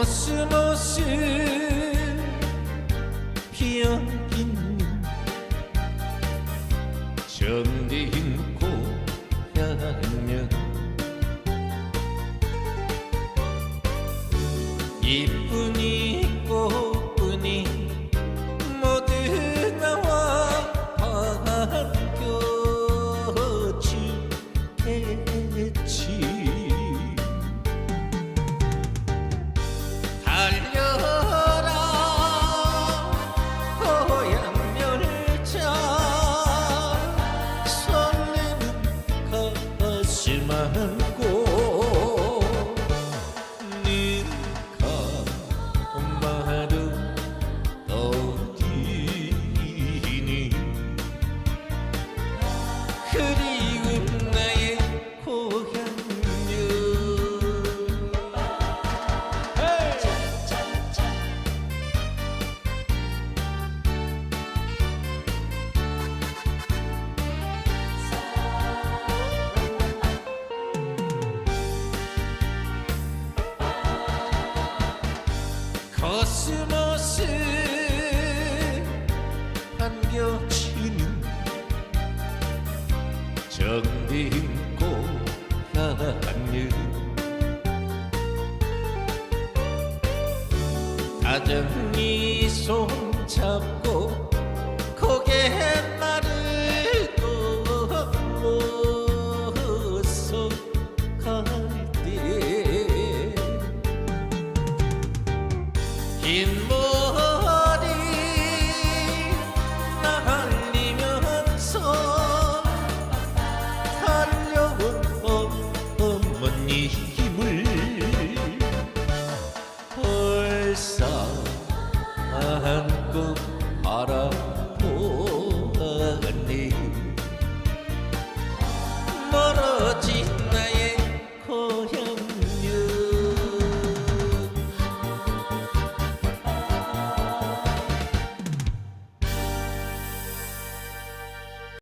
코스모스 피어있는 정든 고향면 이쁜이 꽃분이 모두 나와 반겨주겠지 안고 코스모스 반겨주는 정든 고향을 다정히 손잡고 고갯 마음껏 알아.